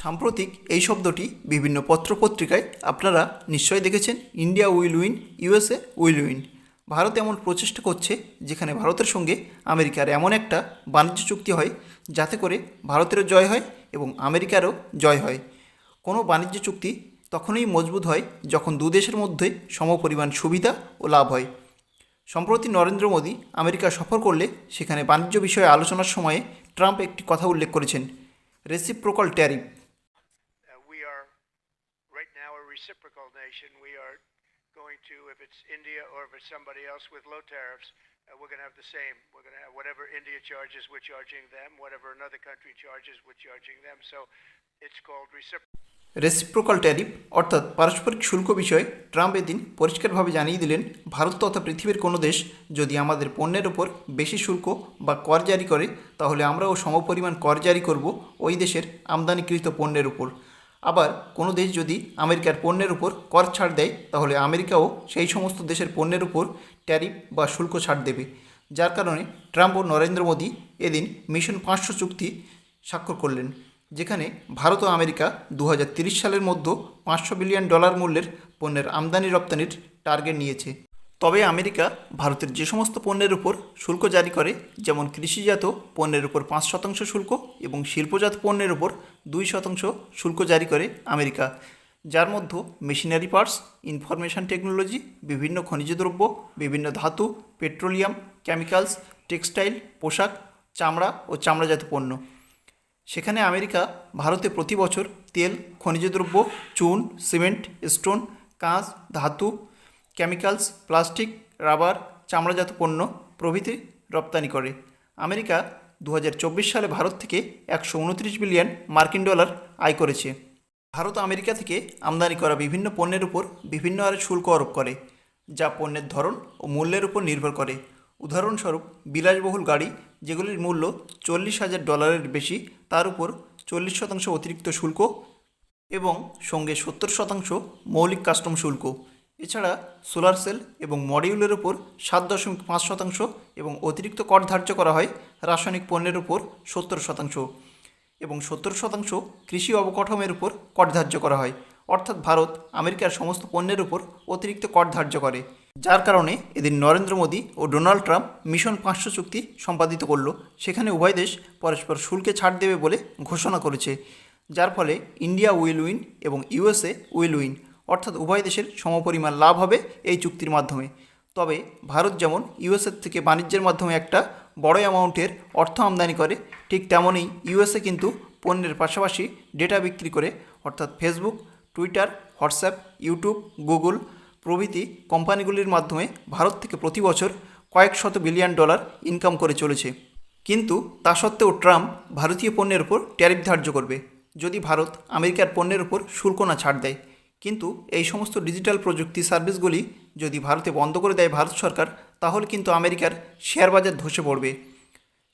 সাম্প্রতিক এই শব্দটি বিভিন্ন পত্রপত্রিকায় আপনারা নিশ্চয়ই দেখেছেন। India will win, USA will win. Bharat এমন প্রচেষ্টা করছে যেখানে ভারতের সঙ্গে আমেরিকার এমন একটা বাণিজ্য চুক্তি হয় যাতে করে ভারতেরও জয় হয় এবং আমেরিকারও জয় হয়। কোনো বাণিজ্য চুক্তি তখনই মজবুত হয় যখন দু দেশের মধ্যে সমপরিমাণ সুবিধা ও লাভ হয়। সম্প্রতি নরেন্দ্র মোদী আমেরিকা সফর করলে সেখানে বাণিজ্য বিষয়ে আলোচনার সময়ে ট্রাম্প একটি কথা উল্লেখ করেছেন, reciprocal tariff. Right now a reciprocal nation. We are going to, if it's India or if it's somebody else with low tariffs, uh, we're going to have the same. We're going to have whatever India charges, we're charging them. Whatever another country charges, we're charging them. So it's called reciprocal. Reciprocal tariff অর্থাৎ পারস্পরিক শুল্ক বিষয়ে Trump এদিন পরিষ্কারভাবে জানিয়ে দিলেন ভারত তথা পৃথিবীর কোনো দেশ যদি আমাদের পণ্যের ওপর বেশি শুল্ক বা কর জারি করে তাহলে আমরাও সমপরিমাণ কর জারি করব ওই দেশের আমদানিকৃত পণ্যের উপর আবার কোনো দেশ যদি আমেরিকার পণ্যের উপর কর ছাড় দেয়, তাহলে আমেরিকাও সেই সমস্ত দেশের পণ্যের উপর ট্যারিফ বা শুল্ক ছাড় দেবে। যার কারণে ট্রাম্প ও নরেন্দ্র মোদী এদিন মিশন পাঁচশো চুক্তি স্বাক্ষর করলেন, যেখানে ভারত ও আমেরিকা দু সালের মধ্যে পাঁচশো বিলিয়ন ডলার মূল্যের পণ্যের আমদানি রপ্তানির টার্গেট নিয়েছে। তবে আমেরিকা ভারতের যে সমস্ত পণ্যের উপর শুল্ক জারি করে, যেমন কৃষিজাত পণ্যের উপর পাঁচ শতাংশ শুল্ক এবং শিল্পজাত পণ্যের উপর দুই শতাংশ শুল্ক জারি করে আমেরিকা, যার মধ্যে মেশিনারি পার্টস, ইনফরমেশন টেকনোলজি, বিভিন্ন খনিজ দ্রব্য বিভিন্ন ধাতু, পেট্রোলিয়াম, কেমিক্যালস, টেক্সটাইল, পোশাক, চামড়া ও চামড়াজাত পণ্য। সেখানে আমেরিকা ভারতে প্রতি বছর তেল খনিজ দ্রব্য চুন, সিমেন্ট, স্টোন, কাঁচ, ধাতু কেমিক্যালস, প্লাস্টিক, রাবার, চামড়াজাত পণ্য প্রভৃতি রপ্তানি করে। আমেরিকা দু হাজার চব্বিশ সালে ভারত থেকে একশো উনত্রিশ বিলিয়ন মার্কিন ডলার আয় করেছে। ভারত আমেরিকা থেকে আমদানি করা বিভিন্ন পণ্যের উপর বিভিন্ন হারে শুল্ক আরোপ করে, যা পণ্যের ধরন ও মূল্যের উপর নির্ভর করে। উদাহরণস্বরূপ বিলাসবহুল গাড়ি, যেগুলির মূল্য চল্লিশ হাজার ডলারের বেশি, তার উপর চল্লিশ শতাংশ অতিরিক্ত শুল্ক এবং সঙ্গে সত্তর শতাংশ মৌলিক কাস্টম শুল্ক। এছাড়া সোলার সেল এবং মডিউলের উপর সাত দশমিক পাঁচ শতাংশ এবং অতিরিক্ত কর ধার্য করা হয় রাসায়নিক পণ্যের উপর সত্তর শতাংশ এবং সত্তর শতাংশ কৃষি অবকাঠামোর উপর কর ধার্য করা হয়। অর্থাৎ ভারত আমেরিকার সমস্ত পণ্যের উপর অতিরিক্ত কর ধার্য করে। যার কারণে এদিন নরেন্দ্র মোদী ও ডোনাল্ড ট্রাম্প মিশন পাঁচশো চুক্তি সম্পাদিত করল। সেখানে উভয় দেশ পরস্পর শুল্কে ছাড় দেবে বলে ঘোষণা করেছে। যার ফলে ইন্ডিয়া উইল উইন এবং ইউএসএ উইল উইন। অর্থাৎ উভয় দেশের সমপরিমাণ লাভ হবে এই চুক্তির মাধ্যমে। তবে ভারত যেমন ইউএসএর থেকে বাণিজ্যের মাধ্যমে একটা বড় অ্যামাউন্টের অর্থ আমদানি করে, ঠিক তেমনই ইউএসএ কিন্তু পণ্যের পাশাপাশি ডেটা বিক্রি করে, অর্থাৎ Facebook, Twitter, WhatsApp, YouTube, Google প্রভৃতি কোম্পানিগুলির মাধ্যমে ভারত থেকে প্রতি বছর কয়েক শত বিলিয়ন ডলার ইনকাম করে চলেছে। কিন্তু তা সত্ত্বেও ট্রাম্প ভারতীয় পণ্যের উপর ট্যারিফ ধার্য করবে, যদি ভারত আমেরিকার পণ্যের উপর শুল্ক না ছাড় দেয়। কিন্তু এই সমস্ত ডিজিটাল প্রযুক্তি সার্ভিসগুলি যদি ভারতে বন্ধ করে দেয় ভারত সরকার, তাহলে কিন্তু আমেরিকার শেয়ার বাজার ধসে পড়বে।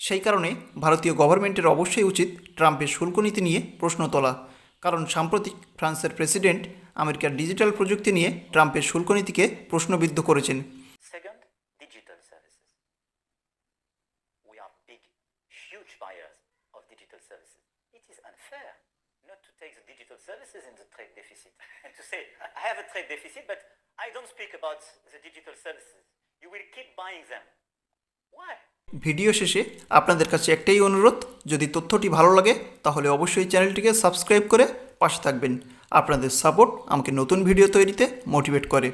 সেই কারণে ভারতীয় গভর্নমেন্টের অবশ্যই উচিত ট্রাম্পের শুল্ক নীতি নিয়ে প্রশ্ন তোলা। কারণ সাম্প্রতিক ফ্রান্সের প্রেসিডেন্ট আমেরিকার ডিজিটাল প্রযুক্তি নিয়ে ট্রাম্পের শুল্ক নীতিকে প্রশ্নবিদ্ধ করেছেন। Not to take the digital services in the trade deficit and to say, I have a trade deficit, but I don't speak about the digital services. You will keep buying them. Why? Video শেষে আপনাদের কাছে একটাই অনুরোধ যদি তথ্যটি ভালো লাগে তাহলে অবশ্যই চ্যানেলটিকে সাবস্ক্রাইব করে পাশে থাকবেন আপনাদের সাপোর্ট আমাকে নতুন ভিডিও তৈরিতে মোটিভেট করে